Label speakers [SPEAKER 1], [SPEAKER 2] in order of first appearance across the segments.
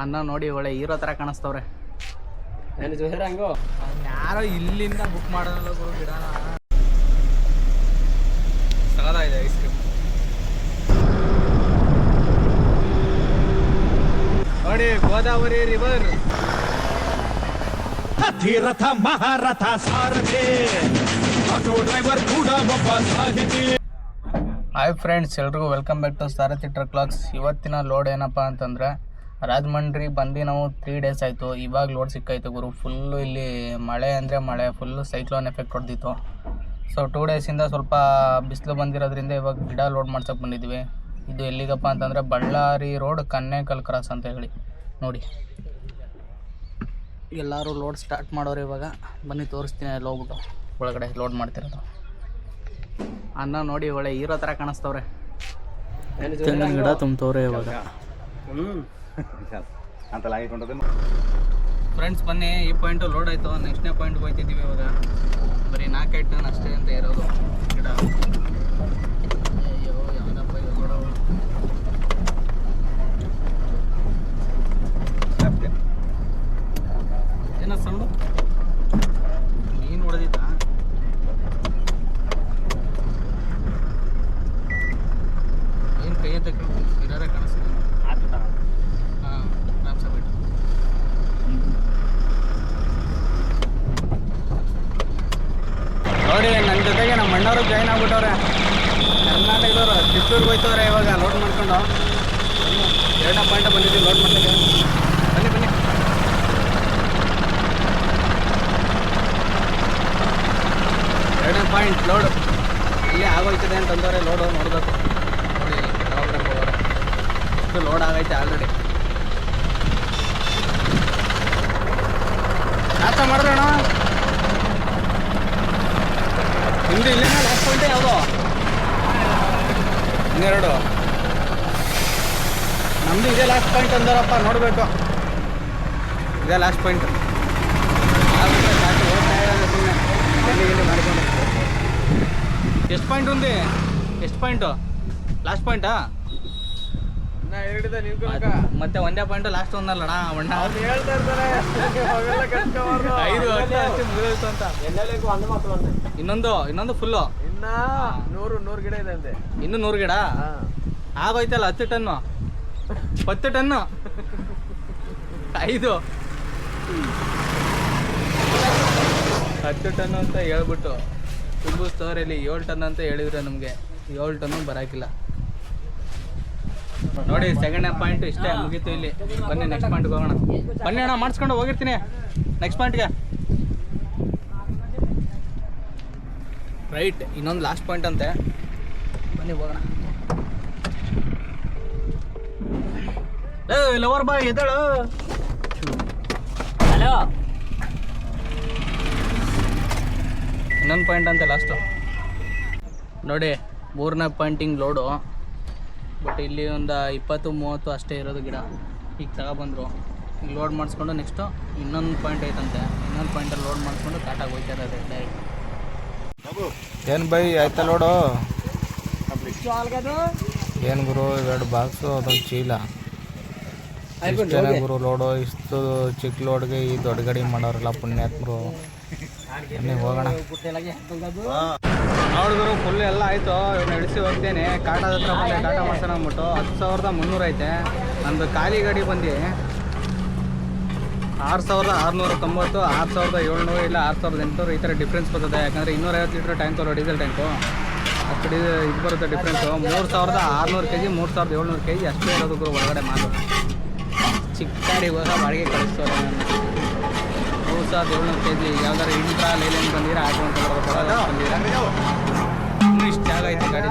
[SPEAKER 1] ಅನ್ನ ನೋಡಿ ಒಳ್ಳೆ ಹೀರೋ ಥರ ಕಾಣಿಸ್ತವ್ರೆ.
[SPEAKER 2] ಏನು ಜೋಹರ ಹಂಗೋ?
[SPEAKER 1] ಯಾರೋ ಇಲ್ಲಿಂದ ಬುಕ್ ಮಾಡೋದಲ್ಲ ಗುರು ಗಿಡನ ಸಗದಾಗಿದೆ ಐಸ್ ಕ್ರೀಮ್ ನೋಡಿ ಗೋದಾವರಿ ರಿವರ್
[SPEAKER 3] ಧೀರಥ ಮಹಾರಥ ಸಾರಥಿ. ಆಟೋ ಡ್ರೈವರ್ ಕೂಡ ಒಬ್ಬ ಸಾಹಿತಿ.
[SPEAKER 1] ಹಾಯ್ ಫ್ರೆಂಡ್ಸ್ ಎಲ್ರಿಗೂ welcome back to Sarathi truck clogs ಇವತ್ತಿನ ಲೋಡ್ ಏನಪ್ಪ ಅಂತಂದರೆ ರಾಜಮಂಡ್ರಿ ಬಂದು ನಾವು ತ್ರೀ ಡೇಸ್ ಆಯಿತು. ಇವಾಗ ಲೋಡ್ ಸಿಕ್ಕಾಯ್ತು ಗುರು. ಫುಲ್ಲು ಇಲ್ಲಿ ಮಳೆ ಅಂದರೆ ಮಳೆ. ಫುಲ್ಲು ಸೈಕ್ಲೋನ್ ಎಫೆಕ್ಟ್ ಹೊಡೆದಿತ್ತು ಸೊ ಟೂ ಡೇಸಿಂದ ಸ್ವಲ್ಪ ಬಿಸಿಲು ಬಂದಿರೋದ್ರಿಂದ ಇವಾಗ ಗಿಡ ಲೋಡ್ ಮಾಡ್ಸೋಕೆ ಬಂದಿದ್ವಿ. ಇದು ಎಲ್ಲಿಗಪ್ಪ ಅಂತಂದರೆ ಬಳ್ಳಾರಿ ರೋಡ್ ಕನ್ನೇಕಲ್ ಕ್ರಾಸ್ ಅಂತ ಹೇಳಿ. ನೋಡಿ. ಎಲ್ಲರೂ ಲೋಡ್ ಸ್ಟಾರ್ಟ್ ಮಾಡೋರು ಇವಾಗ. ಬನ್ನಿ ತೋರಿಸ್ತೀನಿ ಅಲ್ಲಿ ಹೋಗ್ಬಿಟ್ಟು. ಒಳಗಡೆ ಲೋಡ್ ಮಾಡ್ತಿರೋದು. ಅನ್ನ ನೋಡಿ ಒಳ್ಳೆ ಹೀರೋ ಥರ ಕಾಣಿಸ್ತವ್ರೆ. ಗಿಡ ತುಂಬ್ತವ್ರೆ ಇವಾಗ.
[SPEAKER 2] ಹ್ಞೂ
[SPEAKER 3] ಅಂತಲ್ಲ ಆಗಿಕೊಂಡದ್ದು
[SPEAKER 1] ಫ್ರೆಂಡ್ಸ್ ಬನ್ನಿ, ಈ ಪಾಯಿಂಟು ಲೋಡ್ ಆಯಿತು. ನೆಕ್ಸ್ಟ್ನೇ ಪಾಯಿಂಟ್ಗೆ ಹೋಗ್ತಿದ್ದೀವಿ ಇವಾಗ. ಬರೀ ನಾಲ್ಕೈದು ಟನ್ ಅಷ್ಟೇ ಅಂತ ಇರೋದು. ಗಿಡ ಅಯ್ಯೋ ಯಾವ್ದಪ್ಪ ಇದು ನೋಡು ಏನೋ ಸೌಂಡು ನೀನು ಹೊಡೆದಿದ್ದ ಏನು ಕೈ ಅಂತ ಇರಾರೆ ಕಾಣಿಸ್ತಿದೆ ಹಾಂ ರಾಮ್ಸಾಬಿಟ್ಟು ನೋಡಿ ನನ್ನ ಜೊತೆಗೆ ನಮ್ಮ ಅಣ್ಣವರು ಜಾಯ್ನ್ ಆಗ್ಬಿಟ್ಟವ್ರೆ. ಕರ್ನಾಟಕದವರು ಚಿತ್ತೂರ್ಗೆ ಹೋಯ್ತವ್ರೆ ಇವಾಗ ಲೋಡ್ ಮಾಡ್ಕೊಂಡು. ಎರಡನೇ ಪಾಯಿಂಟ್ ಬಂದಿದ್ದೀವಿ ಲೋಡ್ ಮಾಡ್ಲಿಕ್ಕೆ ಬನ್ನಿ ಬನ್ನಿ. ಎರಡನೇ ಪಾಯಿಂಟ್ ಲೋಡ್ ಇಲ್ಲಿ ಆಗೋಯ್ತದೆ ಅಂತಂದವ್ರೆ ಲೋಡು ನೋಡಬೇಕು. ನೋಡಿ ಇಷ್ಟು ಲೋಡ್ ಆಗೈತೆ ಆಲ್ರೆಡಿ ನಾಷ್ಟ ಮಾಡಿದ್ರಣ ನಿಮ್ದು ಇಲ್ಲಿನ ಲಾಸ್ಟ್ ಪಾಯಿಂಟ್ ಯಾವುದು? ಇನ್ನೆರಡು. ನಮ್ದು ಇದೇ ಲಾಸ್ಟ್ ಪಾಯಿಂಟ್ ಅಂದಾರಪ್ಪ ನೋಡಬೇಕು. ಇದೇ ಲಾಸ್ಟ್ ಪಾಯಿಂಟ್ ಎಷ್ಟು ಪಾಯಿಂಟ್ ಒಂದು ಎಷ್ಟು ಪಾಯಿಂಟು ಲಾಸ್ಟ್ ಪಾಯಿಂಟಾ ಮತ್ತೆ ಒಂದೇ ಪಾಯಿಂಟ್ ಲಾಸ್ಟ್ ಒಂದಲ್ಲಣ್ಣ ಅಣ್ಣ.
[SPEAKER 2] ಹೇಳ್ತಾ ಇರ್ತಾರೆ
[SPEAKER 1] ಇನ್ನೊಂದು ಇನ್ನೊಂದು ಫುಲ್ಲು
[SPEAKER 2] ಇನ್ನ ನೂರು ನೂರು ಗಿಡ ಇದೆ ಅಂತೆ
[SPEAKER 1] ಇನ್ನು ನೂರು ಗಿಡ? ಆಗೋಯ್ತಲ್ಲ ಹತ್ತು ಟನ್ನು. ಹತ್ತು ಟನ್ನು. ಐದು. ಹತ್ತು ಟನ್ ಅಂತ ಹೇಳ್ಬಿಟ್ಟು ತುಂಬು ಸ್ಟೋರಲ್ಲಿ ಏಳು ಟನ್ ಅಂತ ಹೇಳಿದ್ರೆ ನಮಗೆ. ಏಳು ಟನ್ನು ಬರಾಕಿಲ್ಲ. ನೋಡಿ ಸೆಕೆಂಡ್ ಪಾಯಿಂಟ್ ಇಷ್ಟೇ ಮುಗೀತು ಇಲ್ಲಿ. ಬನ್ನಿ ನೆಕ್ಸ್ಟ್ ಪಾಯಿಂಟ್ಗೆ ಹೋಗೋಣ. ಬನ್ನಿ ಅಣ್ಣ ಮಾಡಿಸ್ಕೊಂಡು ಹೋಗಿರ್ತೀನಿ. ನೆಕ್ಸ್ಟ್ ಪಾಯಿಂಟ್ಗೆ ರೈಟ್ ಇನ್ನೊಂದು ಲಾಸ್ಟ್ ಪಾಯಿಂಟ್ ಅಂತೆ. ಬನ್ನಿ ಹೋಗೋಣ. ಏ ಲವರ್ ಬಾಯ್ ಎದ್ದಳು.
[SPEAKER 2] ಹಲೋ
[SPEAKER 1] ಇನ್ನೊಂದು ಪಾಯಿಂಟ್ ಅಂತೆ ಲಾಸ್ಟು ನೋಡಿ ಮೂರನೇ ಪಾಯಿಂಟಿಂಗ್ ಲೋಡು ಬಟ್ ಇಲ್ಲಿ ಒಂದು ಇಪ್ಪತ್ತು ಮೂವತ್ತು ಅಷ್ಟೇ ಇರೋದು ಗಿಡ. ಈಗ ತಗೊಬಂದರು. ಈಗ ಲೋಡ್ ಮಾಡಿಸ್ಕೊಂಡು ನೆಕ್ಸ್ಟು ಇನ್ನೊಂದು ಪಾಯಿಂಟ್ ಐತಂತೆ. ಇನ್ನೊಂದು ಪಾಯಿಂಟಲ್ಲಿ ಲೋಡ್ ಮಾಡಿಸ್ಕೊಂಡು ಕಾಟಾಗಿ ಹೋಗ್ತಾ ಇರೋದು ಡೈರೆಕ್ಟ್ ಏನು ಬೈ ಆಯ್ತಾ ಲೋಡು ಏನು ಗುರು ಎರಡು ಬಾಕ್ಸು ಅದೊಂದು ಚೀಲ. ಗುರು ಲೋಡು ಇಷ್ಟು ಚಿಕ್ಕ ಲೋಡ್ಗೆ ಈ ದೊಡ್ಡ ಗಾಡಿ ಮಾಡೋರಲ್ಲ ಪುಣ್ಯಾತ್ಮರು. ಹೋಗೋಣ? ನೋಡಿದ್ರು ಫುಲ್ ಎಲ್ಲ ಆಯಿತು. ಇವನ್ನ ಇಳಿಸಿ ಹೋಗ್ತೇನೆ. ಕಾಟಾದ ಹತ್ರ ಬಂದೆ. ಕಾಟ ಮಾಡ್ಸೋಣ ಅಂದ್ಬಿಟ್ಟು ಹತ್ತು ಸಾವಿರದ ಮುನ್ನೂರು ಐತೆ. ನಂದು ಖಾಲಿ ಗಾಡಿ ಬಂದು ಆರು ಸಾವಿರದ ಆರುನೂರ ತೊಂಬತ್ತು ಆರು ಸಾವಿರದ ಏಳ್ನೂರು ಇಲ್ಲ ಆರು ಸಾವಿರದ ಎಂಟುನೂರು ಈ ಥರ ಡಿಫ್ರೆನ್ಸ್ ಬರ್ತದೆ. ಯಾಕಂದರೆ ಇನ್ನೂರೈವತ್ತು ಲೀಟ್ರ್ ಟ್ಯಾಂಕ್ ಅಲ್ಲ ಡೀಸೆಲ್ ಟ್ಯಾಂಕು ಅಷ್ಟು ಡೀ ಇದು ಬರುತ್ತೆ ಡಿಫ್ರೆನ್ಸು ಮೂರು ಸಾವಿರದ ಆರುನೂರು ಕೆ ಜಿ ಮೂರು ಸಾವಿರದ ಏಳ್ನೂರು ಕೆ ಜಿ ಅಷ್ಟೇ ಇರೋದು ಒಳಗಡೆ ಮಾತು ಚಿಕ್ಕ ಗಾಡಿ ಹೊಸ ಬಾಡಿಗೆ ಕಳಿಸ್ತವ್ರೆ ನನ್ನ ಮೂರು ಸಾವಿರದ ಏಳ್ನೂರು ಕೆ ಜಿ ಯಾವ್ದಾರು ಇಂಟ್ರಾ ಲೈಲೆನ್ ಬಂದಿರ? ಬರ್ಬೇಕು ಬಂದಿರ? ಇಷ್ಟು ಜಾಗ ಐತೆ ಗಾಡಿ.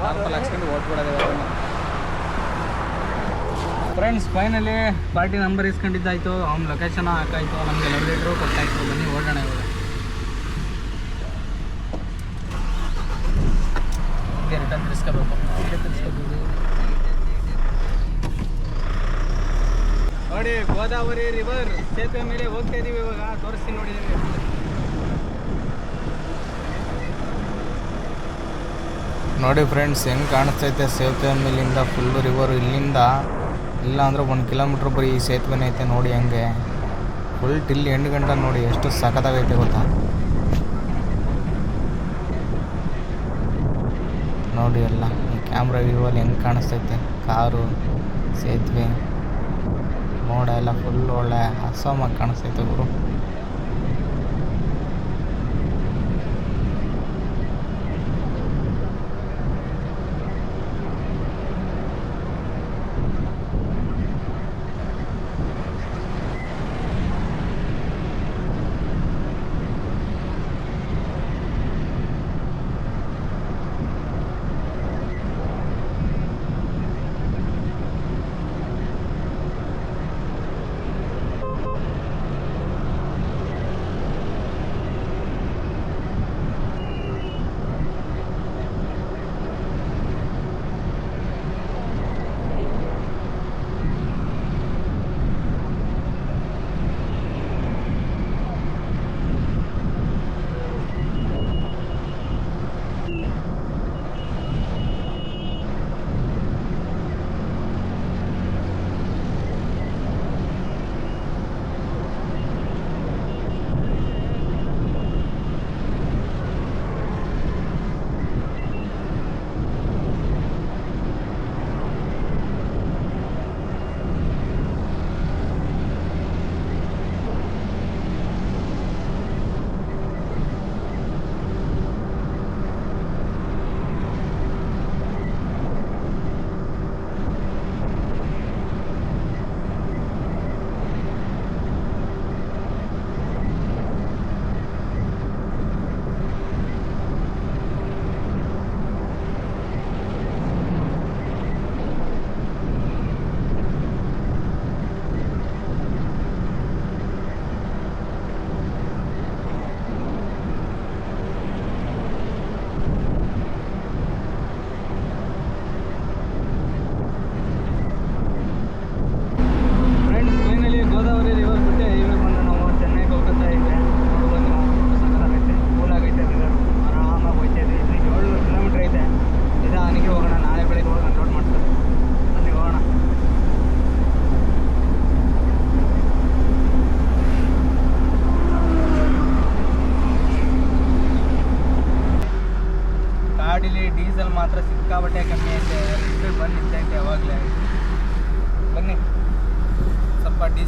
[SPEAKER 1] ನಾರ್ಮಲ್ ಹಾಕ್ಸ್ಕೊಂಡು ಓದ್ಬಿಡೋದು ಫ್ರೆಂಡ್ಸ್ ಫೈನಲಿ ಪಾರ್ಟಿ ನಂಬರ್ ಇಸ್ಕೊಂಡಿದ್ದಾಯ್ತು. ಅವ್ನ ಲೊಕೇಶನ್ ಹಾಕಾಯ್ತು. ನಮಗೆ ಲವ್ ಲೀಟ್ರು ಕೊಟ್ಟಾಯ್ತು. ಬನ್ನಿ ಓಡೋಣ ಇವಾಗ. ರಿಟರ್ನ್ ತಿರ್ಸ್ಕೋಬೇಕು ಹೀಗೆ ತಿರ್ಸ್ಕೋಬೇಕು ನೋಡಿ ಗೋದಾವರಿ ರಿವರ್ ಸೇತುವೆ ಮೇಲೆ ಹೋಗ್ತಾ ಇದೀವಿ ಇವಾಗ. ತೋರಿಸ್ತೀನಿ ನೋಡಿ
[SPEAKER 4] ನೋಡಿ ಫ್ರೆಂಡ್ಸ್ ಹೆಂಗೆ ಕಾಣಿಸ್ತೈತೆ ಸೇತುವೆ ಮೇಲಿಂದ ಫುಲ್ ರಿವರು ಇಲ್ಲಿಂದ. ಇಲ್ಲ ಅಂದ್ರೆ ಒಂದು ಕಿಲೋಮೀಟ್ರ್ ಬರೀ ಈ ಸೇತುವೆನೇ ಐತೆ ನೋಡಿ ಹಂಗೆ. ಫುಲ್ ಟಿಲ್ ಎಂಟು ಗಂಟೆ ನೋಡಿ ಎಷ್ಟು ಸಖತ್ತಾಗೈತೆ ಗೊತ್ತಾ? ನೋಡಿ ಎಲ್ಲ, ಈ ಕ್ಯಾಮ್ರಾ ವ್ಯೂವಲ್ಲಿ ಹೆಂಗೆ ಕಾಣಿಸ್ತೈತೆ ಕಾರು, ಸೇತುವೆ. ಮೋಡ ಎಲ್ಲ ಫುಲ್ ಒಳ್ಳೆ ಅಸಮಾಗಿ ಕಾಣಿಸ್ತೈತೆ ಗುರು.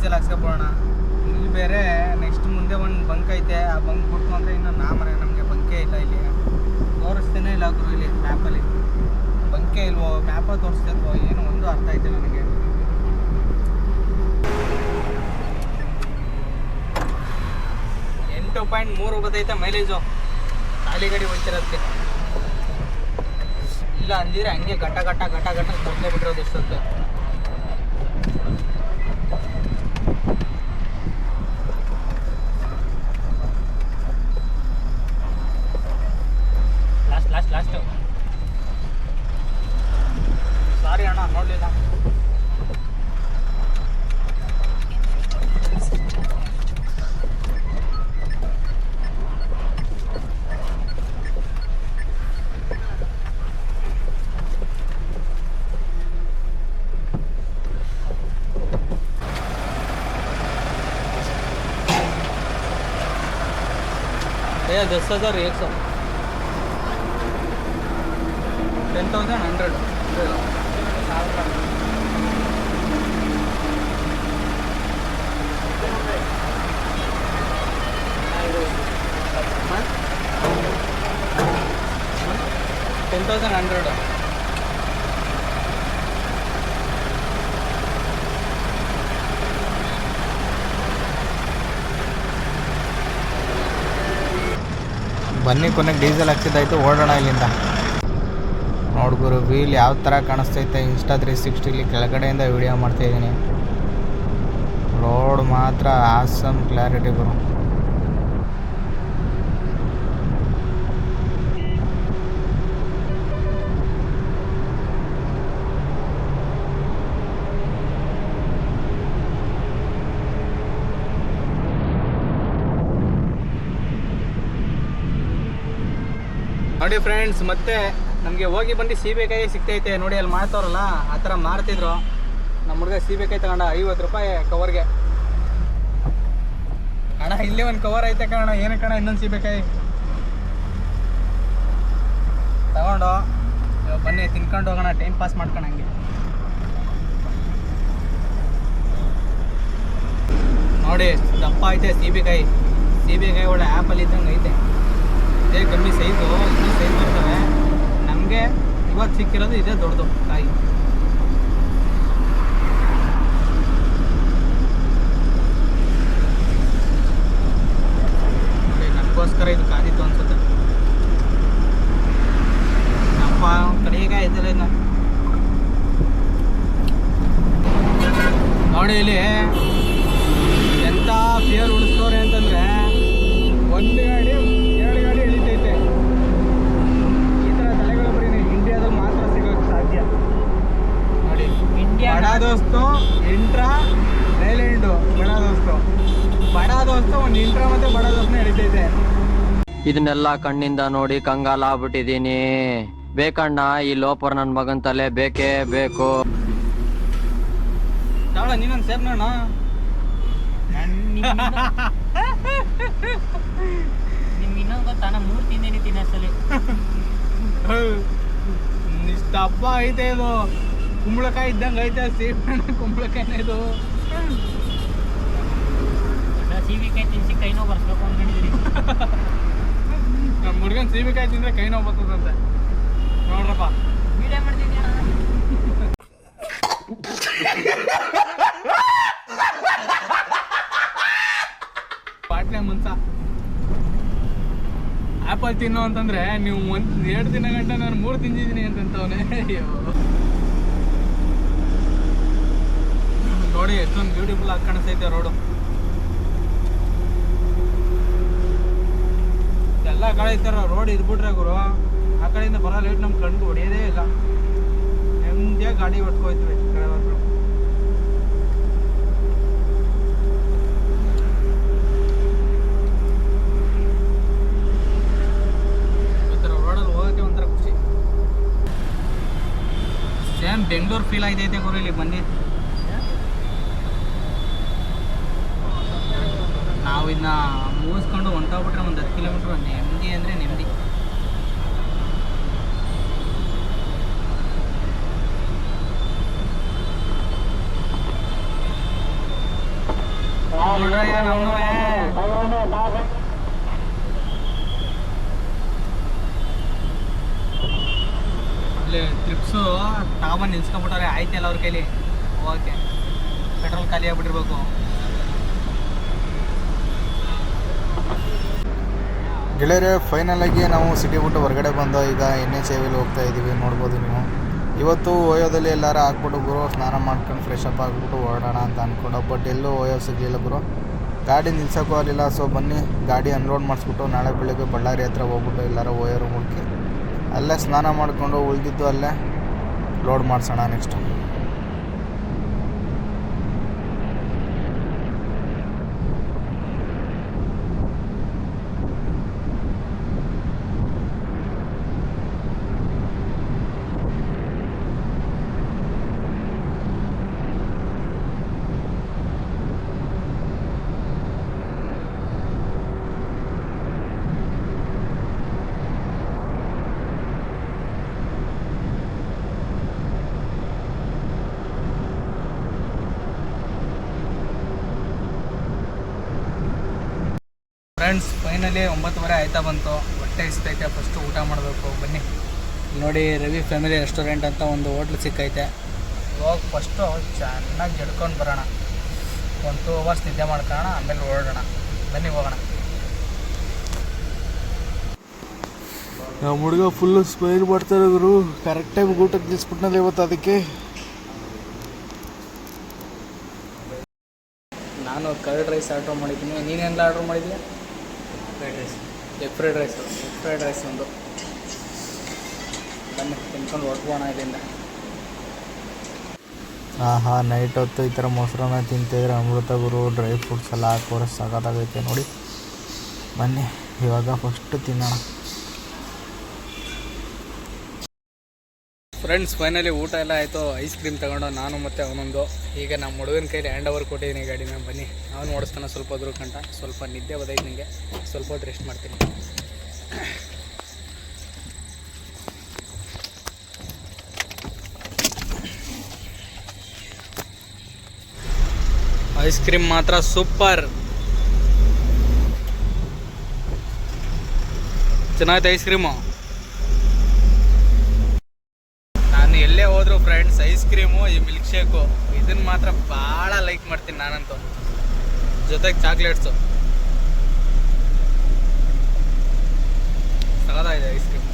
[SPEAKER 1] ಡೀಸೆಲ್ ಹಾಕ್ಸ್ಕೊಬೋಣ. ಇಲ್ಲಿ ಬೇರೆ ನೆಕ್ಸ್ಟ್ ಮುಂದೆ ಒಂದು ಬಂಕ್ ಐತೆ. ಆ ಬಂಕ್ ಬಿಟ್ಟು ಅಂದರೆ ಇನ್ನು ನಾ ಮನೆ ನಮಗೆ ಬಂಕೇ ಇಲ್ಲ ಇಲ್ಲಿ. ತೋರಿಸ್ತೇನೆ ಇಲ್ಲ ಗುರು ಇಲ್ಲಿ ಮ್ಯಾಪಲ್ಲಿ ಬಂಕೇ ಇಲ್ವೋ? ಮ್ಯಾಪ ತೋರಿಸ್ತಿಲ್ವೋ? ಏನು ಒಂದು ಅರ್ಥ ಆಯ್ತಿಲ್ಲ ನನಗೆ. ಎಂಟು ಪಾಯಿಂಟ್ ಮೂರು ಬದೈತೆ ಮೈಲೇಜು ಖಾಲಿ ಹೋಗ್ತಿರೋದಕ್ಕೆ ಇಲ್ಲ ಅಂದಿದ್ರೆ ಹಂಗೆ ಘಟ ಘಟ ಘಟ ಘಟ ಮೊದಲೇ ಬಿಟ್ಟಿರೋದು दस हज़ार एक सौ।
[SPEAKER 4] ಬನ್ನಿ ಕೊನೆಗೆ ಡೀಸೆಲ್ ಹಾಕ್ಸಿದ್ದಾಯ್ತು, ಓಡೋಣ ಇಲ್ಲಿಂದ. ನೋಡ್ಗುರು ವೀಲ್ ಯಾವ ಥರ ಕಾಣಿಸ್ತೈತೆ ಇನ್ಸ್ಟಾ ತ್ರೀ ಸಿಕ್ಸ್ಟಿಲಿ ಕೆಳಗಡೆಯಿಂದ ವಿಡಿಯೋ ಮಾಡ್ತಾಯಿದ್ದೀನಿ ರೋಡ್ ಮಾತ್ರ ಆಸಮ್ ಕ್ಲಾರಿಟಿ ಗುರು.
[SPEAKER 1] ಫ್ರೆಂಡ್ಸ್ ಮತ್ತೆ ನಮಗೆ ಹೋಗಿ ಬಂದು ಸೀಬೆಕಾಯಿ ಸಿಗ್ತೈತೆ. ನೋಡಿ, ಅಲ್ಲಿ ಮಾಡ್ತಾರಲ್ಲ ಆ ಥರ ಮಾರ್ತಿದ್ರು. ನಮ್ಮ ಹುಡುಗ ಸೀಬೆಕಾಯಿ ತಗೊಂಡ ಐವತ್ತು ರೂಪಾಯಿ ಕವರ್ಗೆ. ಅಣ್ಣ, ಇಲ್ಲೇ ಒಂದು ಕವರ್ ಐತೆ ಕಣ ಏನು ಕಣ ಇನ್ನೊಂದು ಸೀಬೆಕಾಯಿ? ತಗೊಂಡು. ಬನ್ನಿ, ತಿನ್ಕೊಂಡು ಹೋಗೋಣ. ಟೈಮ್ ಪಾಸ್ ಮಾಡ್ಕೊಳಂಗೆ ನೋಡಿ, ದಪ್ಪ ಐತೆ ಸೀಬೆಕಾಯಿ. ಸೀಬೆಕಾಯಿ ಒಳ್ಳೆ ಆ್ಯಪಲ್ಲಿ ಇದ್ದಂಗೆ ಐತೆ. ಇದೇ ಕಮ್ಮಿ ಸೈಜು ಇನ್ನೂ ಸೈಜ್ ಬರ್ತವೆ ನಮಗೆ ಇವತ್ತು ಸಿಕ್ಕಿರೋದು ಇದೇ ದೊಡ್ಡದು, ಕಾಯಿ. ನನಗೋಸ್ಕರ ಇದು ಕಾದಿತ್ತು ಅನ್ಸುತ್ತೆ. ನಮ್ಮ ಕಡೆಗೆ ಇದ್ರೆ ನೋಡಿ, ಇಲ್ಲಿ ಎಂತ ಫಿಯರ್ ಉಳಿಸ್ತವ್ರೆ ಅಂತಂದ್ರೆ ಒಂದು ಗಾಡಿ ಎರಡು ಗಾಡಿ ಎಳಿತೈತೆ ಈ ಥರ ತಲೆಗಳು ಬರೀ ಇಂಡಿಯಾದಲ್ಲಿ ಮಾತ್ರ ಸಿಗೋಕ್ಕೆ ಸಾಧ್ಯ ನೋಡಿ ಇಂಡಿಯಾ ಬಡ ದೋಸ್ತು ಇಂಟ್ರಾ ಥೈಲ್ಯಾಂಡು ಬಡ ದೋಸ್ತು ಬಡ ದೋಸ್ತು ಒಂದು ಇಂಟ್ರಾ ಮತ್ತೆ ಬಡ ದೋಸ್ತನ ಎಳಿತೈತೆ
[SPEAKER 5] ಇದನ್ನೆಲ್ಲ ಕಣ್ಣಿಂದ ನೋಡಿ ಕಂಗಾಲ ಆಗ್ಬಿಟ್ಟಿದೀನಿ ಬೇಕಣ್ಣ ಈ ಲೋಪರ್ ನನ್ ಮಗನ್ ತಲೆ ಬೇಕೇ ಬೇಕು.
[SPEAKER 1] ತಾಳ ನೀನೊಂದು ಸೇರ್ ನೋಡ
[SPEAKER 6] ನಿಮ್ಗೆ ಇನ್ನೊಂದು ಗೊತ್ತಾ ನಾ ಮೂರು ತಿಂದೇನಿ ತಿನ್ನಸಲಿ
[SPEAKER 1] ಇಷ್ಟ ಹಬ್ಬ ಐತೆ ಇದು. ಕುಂಬಳಕಾಯಿ ಇದ್ದಂಗೆ ಐತೆ ಸೇಬೆ ಕುಂಬಳಕಾಯಿನ ಇದು.
[SPEAKER 6] ಸೀಬೆಕಾಯಿ ತಿನ್ಸಿ ಕೈ ನೋವು ಬರ್ಸ್ಬೇಕು ಅನ್ಕೊಂಡಿದ್ದೀನಿ
[SPEAKER 1] ನಮ್ಮ ಹುಡುಗನ್ ಸೀಬೆಕಾಯಿ ತಿಂದ್ರೆ ಕೈ ನೋವು ಬರ್ತದಂತೆ. ನೋಡ್ರಪ್ಪ. ಬಾಟ್ಲೆ ಮುನ್ಸ. ಆಪಲ್ ತಿನ್ನು ಅಂತಂದ್ರೆ ನೀವು ಒಂದ್ ಎರಡು ದಿನ ಗಂಟೆ ನಾನು ಮೂರು ತಿಂದಿದ್ದೀನಿ ಅಂತಂತವನೆ. ಅಯ್ಯೋ. ನೋಡಿ ಎಷ್ಟೊಂದು ಬ್ಯೂಟಿಫುಲ್ ಆಗಿ ಕಾಣಿಸ್ತೈತೆ ರೋಡು. ಎಲ್ಲ ಕಡೆ ಇತರ ರೋಡ್ ಇದ್ಬಿಟ್ರೆ ಗುರು, ಆ ಕಡೆಯಿಂದ ಬರೋ ಲೇಟ್ ನಮ್ಮ ಕಣ್ಗೆ ಹೊಡೆಯೋದೇ ಇಲ್ಲ. ನೆಮ್ಮದಿಯಾಗಿ ಗಾಡಿ ಹೊಟ್ಕೋಯ್ತೀವಿ ಡ್ರೈವರ್ಗಳು ಬೆಂಗಳೂರು ಫೀಲ್ ಆಗ್ತೈತೆ ಗುರು ಇಲ್ಲಿ ಬಂದು ನಾವು ಇದನ್ನ ಮುಗಿಸ್ಕೊಂಡು ಹೊಂಟೋಗ್ಬಿಟ್ರೆ ಒಂದು ಹತ್ತು ಕಿಲೋಮೀಟ್ರ್ ನೆಮ್ಮದಿ ಅಂದರೆ ನೆಮ್ಮದಿ. ಇಲ್ಲಿ ಟ್ರಿಪ್ಸು ತಗೊಂಬಂದು ನಿಲ್ಸ್ಕೊಂಬಿಟ್ಟಾರೆ ಆಯ್ತಲ್ಲ ಅವ್ರ ಕೈಲಿ. ಓಕೆ ಪೆಟ್ರೋಲ್ ಖಾಲಿ ಆಗ್ಬಿಟ್ಟಿರ್ಬೇಕು.
[SPEAKER 4] ಗೆಳೆಯರೆ ಫೈನಲ್ ಆಗಿ ನಾವು ಸಿಟಿ ಬಿಟ್ಟು ಹೊರಗಡೆ ಬಂದು ಈಗ ಎನ್ ಎಚ್ ಐವಿಲಿ ಹೋಗ್ತಾ ಇದ್ದೀವಿ ನೋಡ್ಬೋದು ನೀವು. ಇವತ್ತು ಓಯೋದಲ್ಲಿ ಎಲ್ಲಾರ ಹಾಕ್ಬಿಟ್ಟು ಗುರು, ಸ್ನಾನ ಮಾಡ್ಕೊಂಡು ಫ್ರೆಶ್ ಅಪ್ ಆಗಿಬಿಟ್ಟು ಹೊರಡೋಣ ಅಂತ ಅಂದ್ಕೊಂಡು ಬಟ್ ಎಲ್ಲೂ ಓಯೋ ಸಿಗಲಿಲ್ಲ ಗುರು. ಗಾಡಿ ನಿಲ್ಸೋಕ್ಕೂ ಆಗಲಿಲ್ಲ ಸೊ ಬನ್ನಿ, ಗಾಡಿ ಅನ್ಲೋಡ್ ಮಾಡಿಸ್ಬಿಟ್ಟು ನಾಳೆ ಬೆಳಗ್ಗೆ ಬಳ್ಳಾರಿ ಹತ್ರ ಹೋಗ್ಬಿಟ್ಟು ಎಲ್ಲರೂ ಓಯೋರು ಮುಡ್ಕಿ ಅಲ್ಲೇ ಸ್ನಾನ ಮಾಡಿಕೊಂಡು ಉಳಿದಿದ್ದು ಅಲ್ಲೇ ಲೋಡ್ ಮಾಡಿಸೋಣ ನೆಕ್ಸ್ಟು
[SPEAKER 1] ಫೈನಲಿ ಒಂಬತ್ತುವರೆ ಆಯ್ತಾ ಬಂತು. ಹೊಟ್ಟೆ ಇಸ್ತೈತೆ ಫಸ್ಟು ಊಟ ಮಾಡಬೇಕು. ಬನ್ನಿ. ನೋಡಿ ರವಿ ಫ್ಯಾಮಿಲಿ ರೆಸ್ಟೋರೆಂಟ್ ಅಂತ ಒಂದು ಹೋಟ್ಲ್ ಸಿಕ್ಕೈತೆ. ಇವಾಗ ಫಸ್ಟು ಚೆನ್ನಾಗಿ ಜಡ್ಕೊಂಡು ಬರೋಣ. ಒಂದು ಟೂ ಅವರ್ಸ್ ನಿದ್ದೆ ಮಾಡ್ಕೊಳ್ಳೋಣ ಆಮೇಲೆ ಓಡೋಣ ಬನ್ನಿ ಹೋಗೋಣ.
[SPEAKER 4] ನಮ್ಮ ಹುಡುಗ ಫುಲ್ಲು ಸ್ಪೈರ್ ಮಾಡ್ತಾರೆ ಗುರು. ಕರೆಕ್ಟ್ ಟೈಮ್ ಊಟಕ್ಕೆ ನಿಲ್ಸ್ಬಿಟ್ನಲ್ಲ ಇವತ್ತು ಅದಕ್ಕೆ.
[SPEAKER 1] ನಾನು ಕರ್ಡ್ ರೈಸ್ ಆರ್ಡ್ರ್ ಮಾಡಿದ್ದೀನಿ. ನೀನೆಲ್ಲ ಆರ್ಡ್ರ್ ಮಾಡಿದ್ಯಾ? Fried rice egg fried rice egg fried rice ಒಂದು. ಬನ್ನಿ, ತಿನ್ಕೊಂಡು ಹೊರಟ್ಬೋಣ ಇಲ್ಲಿಂದ.
[SPEAKER 4] ಆಹಾ ನೈಟ್ ಹೊತ್ತು ಈ ಥರ ಮೊಸರನ್ನ ತಿಂತಿದ್ರೆ ಅಮೃತ ಗುರು ಡ್ರೈ ಫ್ರೂಟ್ಸ್ ಎಲ್ಲ ಹಾಕೋರೆ ಸಖತ್ತಾಗೈತೆ ನೋಡಿ. ಬನ್ನಿ, ಇವಾಗ ಫಸ್ಟ್ ತಿನ್ನೋಣ.
[SPEAKER 1] ಫ್ರೆಂಡ್ಸ್ ಫೈನಲಿ ಊಟ ಎಲ್ಲ ಆಯಿತು. ಐಸ್ ಕ್ರೀಮ್ ತಗೊಂಡು ನಾನು ಮತ್ತು ಅವನೊಂದು. ಈಗ ನಮ್ಮ ಹುಡುಗನ ಕೈಲಿ ಹ್ಯಾಂಡ್ ಓವರ್ ಕೊಟ್ಟಿದ್ದೀನಿ ಗಾಡಿನ. ಬನ್ನಿ. ಅವನು ಓಡಿಸ್ತಾನೆ ಸ್ವಲ್ಪ ಹೊದ್ರು ಕಂಟ ಸ್ವಲ್ಪ ನಿದ್ದೆ ಬದೈತೆ ನನಗೆ ಸ್ವಲ್ಪ ಹೊತ್ತು ರೆಸ್ಟ್ ಮಾಡ್ತೀನಿ. ಐಸ್ ಕ್ರೀಮ್ ಮಾತ್ರ ಸೂಪರ್ ಚೆನ್ನಾಗೈತೆ ಐಸ್ ಕ್ರೀಮು ನಾನು ಎಲ್ಲೇ ಹೋದ್ರು ಫ್ರೆಂಡ್ಸ್ ಐಸ್ ಕ್ರೀಮು ಈ ಮಿಲ್ಕ್ ಶೇಕು ಇದನ್ನ ಮಾತ್ರ ಭಾಳ ಲೈಕ್ ಮಾಡ್ತೀನಿ ನಾನಂತೂ. ಜೊತೆಗೆ ಚಾಕ್ಲೇಟ್ಸು ಇದೆ ice cream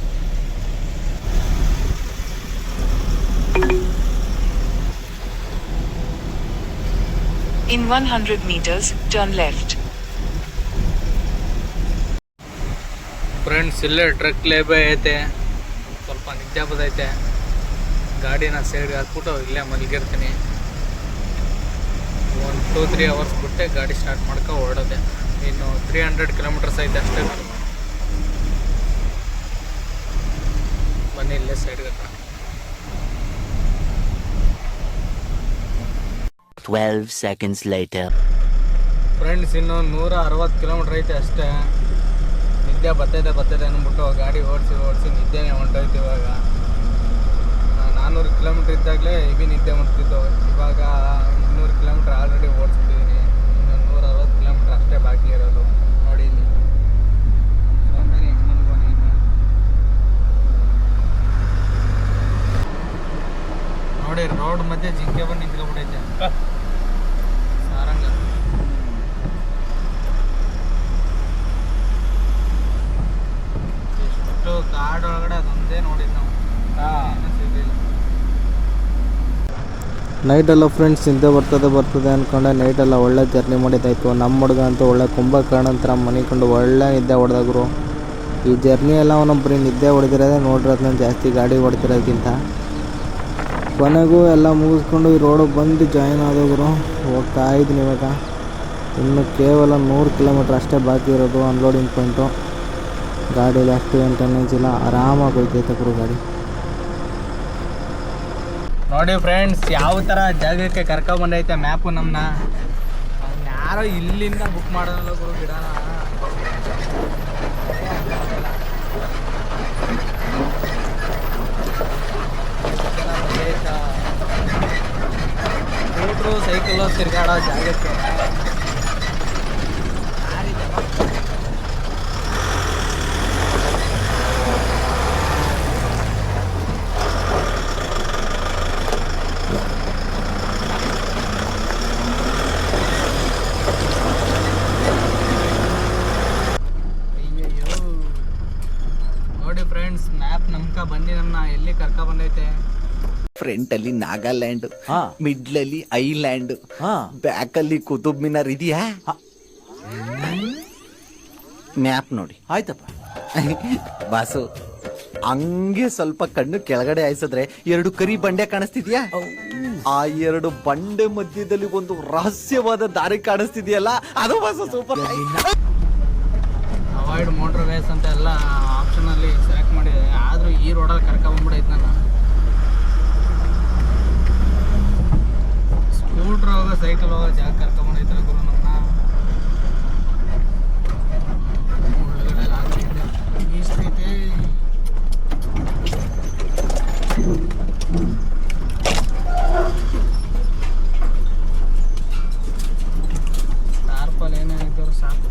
[SPEAKER 7] in one hundred meters turn left
[SPEAKER 1] friends ಇಲ್ಲೇ ಟ್ರಕ್ ಲೇಬೇ ಐತೆ. ಸ್ವಲ್ಪ ನಿದ್ದೆ ಬದೈತೆ ಗಾಡಿನ ಸೈಡ್ಗೆ ಹಾಕ್ಬಿಟ್ಟು ಇಲ್ಲೇ ಮಲಗಿರ್ತೀನಿ. ಒಂದು ಟೂ ತ್ರೀ ಅವರ್ಸ್ ಬಿಟ್ಟೆ ಗಾಡಿ ಸ್ಟಾರ್ಟ್ ಮಾಡ್ಕೊ ಹೊರಡೋದೆ. ಇನ್ನು ತ್ರೀ ಹಂಡ್ರೆಡ್ ಕಿಲೋಮೀಟರ್ಸ್ ಐತೆ ಅಷ್ಟೇ. ಬನ್ನಿ ಇಲ್ಲೇ ಸೈಡ್ಗೆ ಹತ್ರ.
[SPEAKER 8] 12 seconds later.
[SPEAKER 1] ಫ್ರೆಂಡ್ಸ್ ಇನ್ನು ನೂರ ಅರವತ್ತು ಕಿಲೋಮೀಟ್ರ್ ಐತೆ ಅಷ್ಟೇ. ನಿದ್ದೆ ಬರ್ತೈತೆ ಬರ್ತೈತೆ ಅಂದ್ಬಿಟ್ಟು ಗಾಡಿ ಓಡಿಸಿ ಓಡಿಸಿ ನಿದ್ದೆನೇ ಹೊಂಟೋಯ್ತು ಇವಾಗ. ನಾನ್ನೂರು ಕಿಲೋಮೀಟ್ರ್ ಇದ್ದಾಗಲೇ ಇವಿ ನಿದ್ದೆ ಮಾಡ್ತಿದ್ದು ಇವಾಗ ಇನ್ನೂರು ಕಿಲೋಮೀಟ್ರ್ ಆಲ್ರೆಡಿ ಓಡಿಸ್ತಿದ್ದೀನಿ. ಇನ್ನು ನೂರ ಅರವತ್ತು ಕಿಲೋಮೀಟ್ರ್ ಅಷ್ಟೇ ಬಾಕಿ ಇರೋದು ನೋಡಿ ಇಲ್ಲಿ. ನೋಡಿ ರೋಡ್ ಮಧ್ಯೆ ಜಿಂಕೆ ಬಂದು ನಿಂತ್ಕೊಂಡ್ಬಿಟ್ಟೈತೆ ಸಾರಂಗ. ಎಷ್ಟು ಕಾಡೊಳಗಡೆ ಅದೊಂದೇ ನೋಡಿದ್ದು ನಾವು. ಏನೂ
[SPEAKER 4] ಎಲ್ಲ ಫ್ರೆಂಡ್ಸ್ ನಿದ್ದೆ ಬರ್ತದೆ ಬರ್ತದೆ ಅಂದ್ಕೊಂಡೆ ನೈಟೆಲ್ಲ ಒಳ್ಳೆ ಜರ್ನಿ ಮಾಡಿದ್ದಾಯ್ತು. ನಮ್ಮ ಹುಡುಗ ಅಂತೂ ಒಳ್ಳೆ ಕುಂಭಕರ್ಣ ಅಂತ ಮನಿಕೊಂಡು ಒಳ್ಳೆ ನಿದ್ದೆ ಹೊಡೆದಾಗ್ರು. ಈ ಜರ್ನಿ ಎಲ್ಲ ಅವನು ಬರೀ ನಿದ್ದೆ ಹೊಡೆದಿರೋದೇ ನೋಡ್ರಿ ಅದನ್ನ ಜಾಸ್ತಿ ಗಾಡಿ ಹೊಡೆದಿರೋದಕ್ಕಿಂತ ಕೊನೆಗೂ ಎಲ್ಲ ಮುಗಿಸ್ಕೊಂಡು ಈ ರೋಡಿಗೆ ಬಂದು ಜಾಯಿನ್ ಆದೋಗ್ರು. ಹೋಗ್ತಾ ಇದ್ದೀನಿ ಇವಾಗ. ಇನ್ನು ಕೇವಲ ನೂರು ಕಿಲೋಮೀಟ್ರ್ ಅಷ್ಟೇ ಬಾಕಿ ಇರೋದು ಅನ್ಲೋಡಿಂಗ್ ಪಾಯಿಂಟು ಗಾಡಿಯಲ್ಲಿ ಅಷ್ಟು ಏನು ಟೆನ್ನೆನ್ಸ್ ಇಲ್ಲ ಆರಾಮಾಗಿ ಹೋಯ್ತೈತೆ ಗುರು ಗಾಡಿ.
[SPEAKER 1] ನೋಡಿ ಫ್ರೆಂಡ್ಸ್ ಯಾವ ಥರ ಜಾಗಕ್ಕೆ ಕರ್ಕೊಂಡ್ ಬಂದೈತೆ ಮ್ಯಾಪು ನಮ್ಮನ್ನ ಯಾರೋ ಇಲ್ಲಿಂದ ಬುಕ್ ಮಾಡೋಲ್ಲ ಗುರು ಗಿಡನ ಸೈಕಲ್ ತಿರ್ಗಾಡೋ ಜಾಗಕ್ಕೆ ಅಯ್ಯಯ್ಯೋ ನೋಡಿ ಫ್ರೆಂಡ್ಸ್ ಮ್ಯಾಪ್ ನಮ್ಕ ಬಂದು ನನ್ನ ಎಲ್ಲಿ ಕರ್ಕ ಬಂದೈತೆ
[SPEAKER 9] ಫ್ರಂಟ್ ಅಲ್ಲಿ ನಾಗಾಲ್ಯಾಂಡ್ ಮಿಡ್ಲ್ ಅಲ್ಲಿ ಐಲ್ಯಾಂಡ್ ಬ್ಯಾಕ್ ಅಲ್ಲಿ ಕುತುಬ್ ಮಿನಾರ್ ಇದೆಯಾ ಮ್ಯಾಪ್ ನೋಡಿ.
[SPEAKER 8] ಆಯ್ತಪ್ಪ.
[SPEAKER 9] ಬಾಸು ಹಂಗೆ ಸ್ವಲ್ಪ ಕಣ್ಣು ಕೆಳಗಡೆ ಆಯ್ಸಿದ್ರೆ ಎರಡು ಕರಿ ಬಂಡೆ ಕಾಣಿಸ್ತಿದ್ಯಾ? ಆ ಎರಡು ಬಂಡೆ ಮಧ್ಯದಲ್ಲಿ ಒಂದು ರಹಸ್ಯವಾದ ದಾರಿ ಕಾಣಿಸ್ತಿದ್ಯಲ್ಲ? ಅದು boss super
[SPEAKER 1] avoid motorways ಅಂತ ಎಲ್ಲ ಆಪ್ಷನಲ್ಲಿ ಸೆಲೆಕ್ಟ್ ಮಾಡಿದೆ. ಆದರೂ ಈ ರೋಡಲ್ಲಿ ಕರ್ಕೊಂಬಂದ್ಬಿಡೈತೆ ನಾನು. ಸ್ಕೂಟ್ರ್ ಹೋಗೋ ಸೈಕಲ್ ಹೋಗೋ ಜಾಗ ಕರ್ಕೊಂಬಂಡು ಈ ಥರ ಒಳಗಡೆ ಆಗ್ತೈತೆ ಈಸ್ತೈತೆ ಟಾರ್ಪಲ್ ಏನೇ ಇದ್ದರೂ ಸಾಕು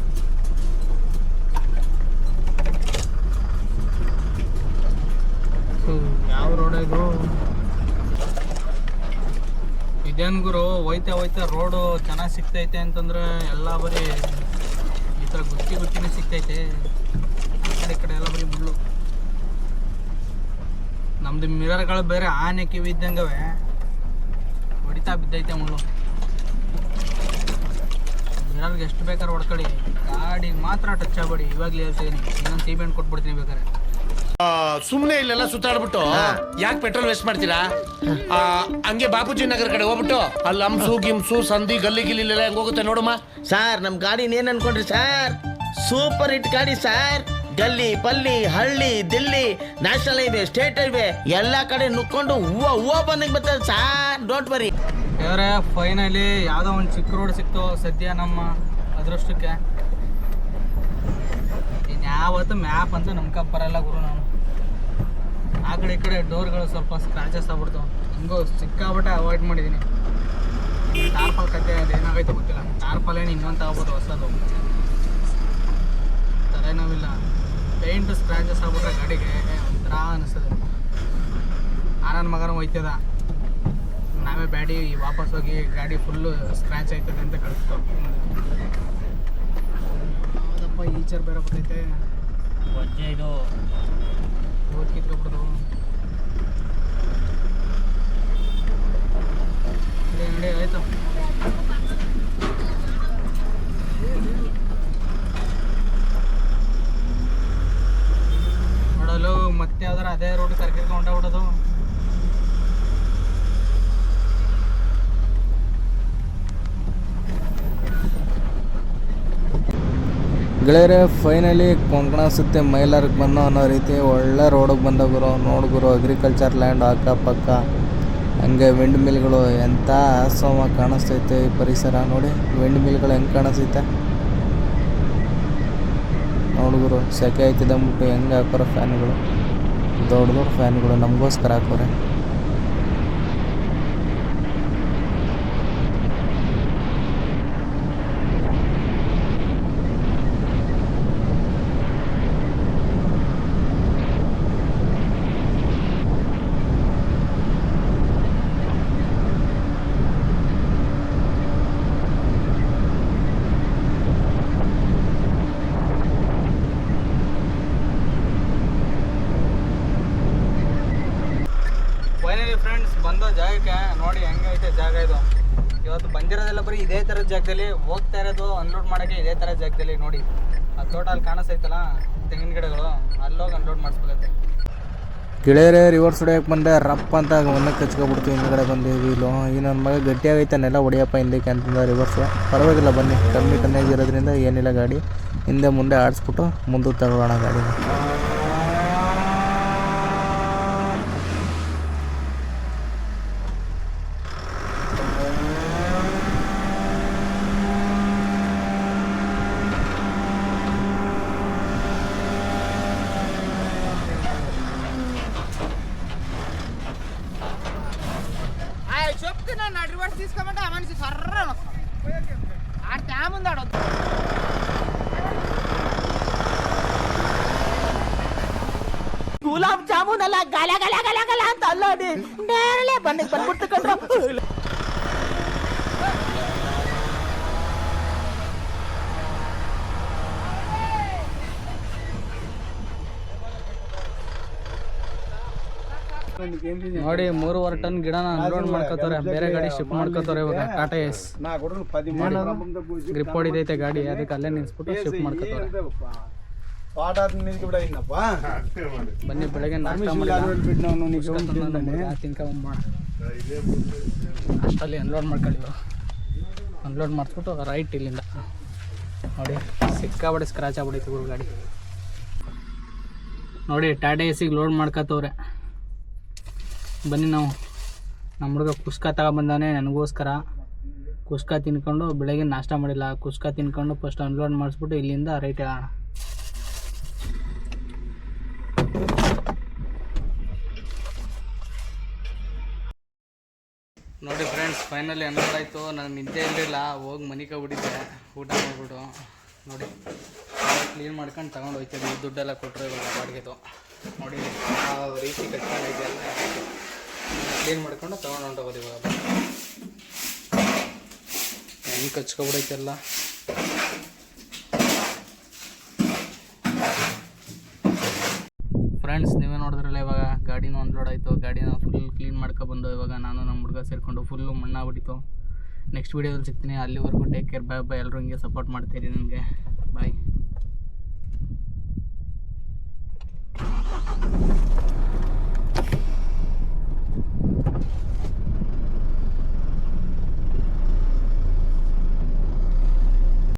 [SPEAKER 1] ಹ್ಮ್, ಯಾವ ರೋಡ್ ಇದು ಇದೇನ್ ಗುರು ಹೋಯ್ತಾ ಹೋಯ್ತಾ ರೋಡು ಚೆನ್ನಾಗಿ ಸಿಗ್ತೈತೆ ಅಂತಂದ್ರೆ ಎಲ್ಲ ಬರೀ ಈ ಥರ ಗುತ್ತಿ ಗುತ್ತಿನೇ ಸಿಗ್ತೈತೆ. ಆ ಕಡೆ ಈ ಕಡೆ ಎಲ್ಲ ಬರೀ ಮುಳ್ಳು. ನಮ್ದು ಮಿರರ್ಗಳು ಬೇರೆ ಆನೆ ಕಿವಿ ಇದ್ದಂಗವೆ. ಹೊಡಿತಾ ಬಿದ್ದೈತೆ ಮುಳ್ಳು. ಮಿರರ್ಗೆ ಎಷ್ಟು ಬೇಕಾದ್ರೆ ಹೊಡ್ಕೊಳ್ಳಿ ಗಾಡಿಗೆ ಮಾತ್ರ ಟಚ್ ಆಗ್ಬೇಡಿ. ಇವಾಗಲೇ ಹೇಳ್ತೀನಿ ಇನ್ನೊಂದು ಸೀಮೆಂಟ್ ಕೊಟ್ಬಿಡ್ತೀನಿ ಬೇಕಾದ್ರೆ.
[SPEAKER 10] ಸುಮ್ನೆ ಇಲ್ಲೆಲ್ಲ ಸುತ್ತಾಡ್ಬಿಟ್ಟು ಯಾಕೆ ಪೆಟ್ರೋಲ್ ವೇಸ್ಟ್ ಮಾಡ್ತೀರಾ? ಆ, ಹಂಗೆ ಬಾಪೂಜಿ ನಗರ ಕಡೆ ಹೋಗ್ಬಿಟ್ಟು ಅಲ್ಲಿ ಹಂಸು ಗಿಮ್ಸು ಸಂಧಿ ಗಲ್ಲಿ ಗಿಲ್ಲಿ ಹೆಂಗ್ ಹೋಗುತ್ತೆ ನೋಡಮ್ಮ?
[SPEAKER 8] ಸರ್ ನಮ್ ಗಾಡಿನ ಏನ್ ಅನ್ಕೊಂಡ್ರಿ ಸರ್. ಸೂಪರ್ ಹಿಟ್ ಗಾಡಿ ಸರ್.
[SPEAKER 2] ಗಲ್ಲಿ ಪಲ್ಲಿ ಹಳ್ಳಿ Delhi national highway state highway ಎಲ್ಲಾ ಕಡೆ ನುಕ್ಕೊಂಡು ಹೂವ ಹೂವ ಬಂದಂಗೆ ಬರ್ತದೆ ಸರ್. ಡೋಂಟ್ ವರಿ
[SPEAKER 1] ಇವರೇ ಫೈನಲಿ ಯಾವುದೋ ಒಂದು ಚಿಕ್ಕ ರೋಡ್ ಸಿಕ್ತು ಸದ್ಯ ನಮ್ಮ ಅದೃಷ್ಟಕ್ಕೆ. ಇನ್ಯಾವತ್ತು ಮ್ಯಾಪ್ ಅಂತ ನಮ್ಕ ಬರಲ್ಲ ಗುರು ನಾನು. ಆ ಕಡೆ ಈ ಕಡೆ ಡೋರ್ಗಳು ಸ್ವಲ್ಪ ಸ್ಕ್ರಾಚಸ್ ಆಗ್ಬಿಡ್ತು. ಹಿಂಗೋ ಸಿಕ್ಕಾಬಿಟ್ಟೆ ಅವಾಯ್ಡ್ ಮಾಡಿದ್ದೀನಿ ಟಾರ್ಪಲ್ ಕತೆ ಅದು ಏನಾಗೈತೆ ಗೊತ್ತಿಲ್ಲ. ಟಾರ್ಪಲ್ ಏನು ಇನ್ನೊಂದು ತಗೋಬೋದು ಹೊಸದು. ತಲೆನೋವಿಲ್ಲ. ಪೇಂಟ್ ಸ್ಕ್ರಾಚಸ್ ಆಗ್ಬಿಟ್ರೆ ಗಾಡಿಗೆ. ಒಂಥರ ಅನಿಸ್ತದೆ. ಆ ನನ್ನ ಮಗನ ಹೋಯ್ತದ. ನಾವೇ ಬ್ಯಾಡಿ ವಾಪಸ್ ಹೋಗಿ ಗಾಡಿ ಫುಲ್ಲು ಸ್ಕ್ರ್ಯಾಚ್ ಆಯ್ತದೆ ಅಂತ ಕಳಿಸ್ತು ಹೌದಪ್ಪ ಈಚರ್ ಬೇರೆ ಬರ್ತೈತೆ
[SPEAKER 6] ವಜ್ಜೆ ಇದು.
[SPEAKER 1] ಓದ್ ಕಿತ್ಕೊಬಿಡೋದು ನಡೆ ನಡಿ ಆಯ್ತು. ನೋಡಲು ಮತ್ತೆ ಯಾವ್ದಾರ ಅದೇ ರೋಡ್ ಕರ್ಕಿರ್ಕೊಂಡ ಹೊಂಟೋಗ್ಬಿಡೋದು
[SPEAKER 4] ಗೆಳೆಯರೆ ಫೈನಲಿ ಕೊಂಕಣ ಸುತ್ತೆ ಮೈಲಾರಕ್ಕೆ ಬಂದು ಅನ್ನೋ ರೀತಿ ಒಳ್ಳೆ ರೋಡಿಗೆ ಬಂದ ಗುರು. ನೋಡಿ ಗುರು ಅಗ್ರಿಕಲ್ಚರ್ ಲ್ಯಾಂಡ್ ಅಕ್ಕಪಕ್ಕ. ಹಂಗೆ ವಿಂಡ್ ಮಿಲ್ಗಳು ಎಂಥ ಸೋಮ ಕಾಣಿಸ್ತೈತೆ ಈ ಪರಿಸರ ನೋಡಿ. ವಿಂಡ್ ಮಿಲ್ಗಳು ಹೆಂಗೆ ಕಾಣಿಸ್ತೈತೆ? ನೋಡು ಗುರು, ಸೆಕೆ ಆಯ್ತಿದೆ ಅಂದ್ಬಿಟ್ಟು ಹೆಂಗೆ ಹಾಕೋರೋ ಫ್ಯಾನ್ಗಳು ದೊಡ್ಡ ದೊಡ್ಡ ಫ್ಯಾನ್ಗಳು ನಮಗೋಸ್ಕರ ಹಾಕೋರೆ
[SPEAKER 1] ಫೈನಲಿ ಫ್ರೆಂಡ್ಸ್ ಬಂದೋ ಜಾಗಕ್ಕೆ ನೋಡಿ ಹೆಂಗೈತೆ ಜಾಗ ಇದು ಇವತ್ತು ಬಂದಿರೋದೆಲ್ಲ ಬರೀ ಇದೇ ಥರ ಜಾಗದಲ್ಲಿ ಹೋಗ್ತಾ ಇರೋದು ಅನ್ಲೋಡ್ ಮಾಡೋಕ್ಕೆ ಇದೇ ಥರ ಜಾಗದಲ್ಲಿ ನೋಡಿ. ಆ ತೋಟ ಅಲ್ಲಿ ಕಾಣಿಸ್ತೈತಲ್ಲ ತೆಂಗಿನ ಗಿಡಗಳು, ಅಲ್ಲೋಗಿ ಅನ್ಲೋಡ್ ಮಾಡಿಸ್ಬೇಕಂತೆ
[SPEAKER 4] ಗೆಳೆಯರೇ ರಿವರ್ಸ್ ಹೊಡಿಯೋಕೆ ಬಂದೆ ರಪ್ ಅಂತ ಒಂದಕ್ಕೆ ಹಚ್ಕೊಬಿಡ್ತು, ಹಿಂದ್ಗಡೆ ಬಂದು ಇಲ್ಲೋ ಈ ನನ್ನ ಮಗ ಗಟ್ಟಿಯಾಗೈತೆ ನೆಲ ಹೊಡಿಯಪ್ಪ ಹಿಂದಕ್ಕೆ ಅಂತಂದ ರಿವರ್ಸ್ ಪರವಾಗಿಲ್ಲ ಬನ್ನಿ, ಕಮ್ಮಿ ಕಮ್ಮಿಯಾಗಿ ಇರೋದ್ರಿಂದ ಏನಿಲ್ಲ ಗಾಡಿ. ಹಿಂದೆ ಮುಂದೆ ಆಡಿಸ್ಬಿಟ್ಟು ಮುಂದೆ ತಗೊಳ್ಳೋಣ ಗಾಡಿ.
[SPEAKER 2] తీసుకోమంటే ఆ మనిషి సర్ర ఆడ తేముందాడు ಗುಲಾಬ್ ಜಾಮೂನ್ ಅಲ್ಲ ಗಲ ಗಲ ಗಲ ಗಲ ಅಂತ ಅಲ್ಲೋಡಿ ನೇರಳೆ ಬಂದಿಗೆ ಬಂದ್ಬಿಡ್ತು
[SPEAKER 1] ನೋಡಿ ಮೂರುವರೆ ಟನ್ ಗಿಡನ ಅನ್ಲೋಡ್ ಮಾಡ್ಕೋತಾರೆ ಬೇರೆ ಗಾಡಿ ಶಿಫ್ಟ್ ಮಾಡ್ಕೋತಾರೆ ಇವಾಗ ಟಾಟಾ ಎಸ್ ಗ್ರಿಪ್ ಹೊಡಿದೈತೆ ಗಾಡಿ ಅದಕ್ಕೆ ಅಲ್ಲೇ ನಿಲ್ಸ್ಬಿಟ್ಟು ಶಿಫ್ಟ್ ಮಾಡ್ಕೋತಾರೆ. ಬನ್ನಿ ಬೆಳಗ್ಗೆ ಅಷ್ಟಲ್ಲಿ ಅನ್ಲೋಡ್ ಮಾಡ್ಕೊಳ್ಳಿ ಅನ್ಲೋಡ್ ಮಾಡಿಸ್ಬಿಟ್ಟು ರೈಟ್ ಇಲ್ಲಿಂದ. ನೋಡಿ ಸಿಕ್ಕಾಬಡಿ ಸ್ಕ್ರಾಚ್ ಆಗ್ಬಿಡೈತೆ ಗುರು ಗಾಡಿ. ನೋಡಿ ಟಾಟಾ ಎಸಿಗೆ ಲೋಡ್ ಮಾಡ್ಕೋತವ್ರೆ. ಬನ್ನಿ ನಾವು. ನಮ್ಮ ಹುಡುಗ ಕುಷ್ಕ ತಗೊಬಂದಾನೆ, ನನಗೋಸ್ಕರ. ಕುಷ್ಕ ತಿನ್ಕೊಂಡು ಬೆಳಗ್ಗೆ ನಾಷ್ಟ ಮಾಡಿಲ್ಲ. ಕುಷ್ಕ ತಿನ್ಕೊಂಡು ಫಸ್ಟ್ ಅನ್ಲೋಡ್ ಮಾಡಿಸ್ಬಿಟ್ಟು ಇಲ್ಲಿಂದ ರೈಟ್ ಹೇಳೋಣ ನೋಡಿ ಫ್ರೆಂಡ್ಸ್ ಫೈನಲಿ ಅನ್ಲೋಡ್ ಆಯಿತು. ನಾನು ನಿದ್ದೆ ಇರಲಿಲ್ಲ, ಹೋಗಿ ಮನಿಕ ಬಿಟ್ಟಿದ್ದೆ ಊಟ ಮಾಡಿಬಿಟ್ಟು. ನೋಡಿ ಕ್ಲೀನ್ ಮಾಡ್ಕೊಂಡು ತಗೊಂಡು ಹೋಯ್ತೀನಿ ದುಡ್ಡೆಲ್ಲ ಕೊಟ್ಟರೆ ಇವಾಗ ಬಾಡಿಗೆದು. ನೋಡಿ ಆ ರೀತಿ ಕಟ್ಕೊಂಡಿದೆಯಲ್ಲ ಕ್ಲೀನ್ ಮಾಡ್ಕೊಂಡು ತೊಗೊಂಡು ಹೊಂಟೋಗೋದು ಇವಾಗ. ಹೆಂಗೆ ಕಚ್ಕೊಬಿಡೈತೆಲ್ಲ. ಫ್ರೆಂಡ್ಸ್ ನೀವೇ ನೋಡಿದ್ರಲ್ಲ ಇವಾಗ ಗಾಡಿನೂ ಒಂದು ಲೋಡ್ ಆಯಿತು. ಗಾಡಿನ ಫುಲ್ ಕ್ಲೀನ್ ಮಾಡ್ಕೊಬಂದು ಇವಾಗ ನಾನು ನಮ್ಮ ಹುಡುಗ ಸೇರಿಕೊಂಡು ಫುಲ್ಲು ಮಣ್ಣಾಗ್ಬಿಟ್ಟಿತ್ತು ನೆಕ್ಸ್ಟ್ ವೀಡಿಯೋದಲ್ಲಿ ಸಿಗ್ತೀನಿ. ಅಲ್ಲಿವರೆಗೂ ಟೇಕ್ ಕೇರ್ ಬಾಯ್ ಬಾಯ್ ಎಲ್ಲರೂ ಹಿಂಗೆ ಸಪೋರ್ಟ್ ಮಾಡ್ತೀರಿ ನನಗೆ ಬಾಯ್